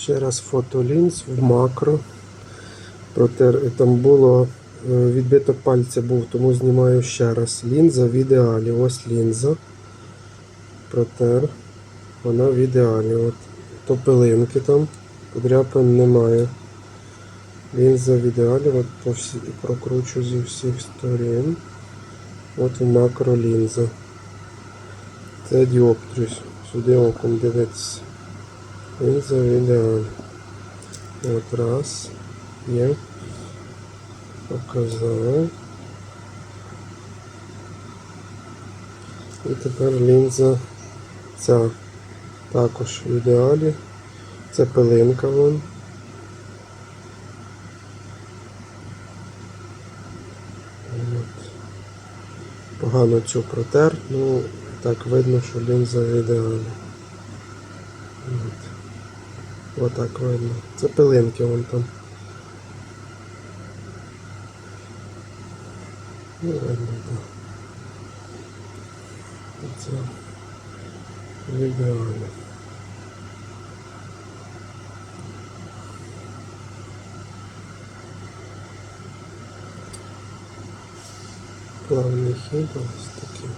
Ще раз фото лінз в макро. Протер... Там було е, відбиток пальця був, тому знімаю ще раз. Лінза в ідеалі. Ось лінза. Протер. Вона в ідеалі. От. То там. Подряпин немає. Лінза в ідеалі. От по всі... прокручу зі всіх сторін. От макро лінза. Це діоптріс. Сюди оком дивитися. Лінза в ідеалі. От раз. Є. Показав. І тепер лінза ця також в ідеалі. Це пилинка вон. От. Погано цю протер, ну так видно, що лінза в ідеалі. От. Отак видно. Це пилинки вон там. Ну, видно, так. Це ідеально. Плавний хід ось такий.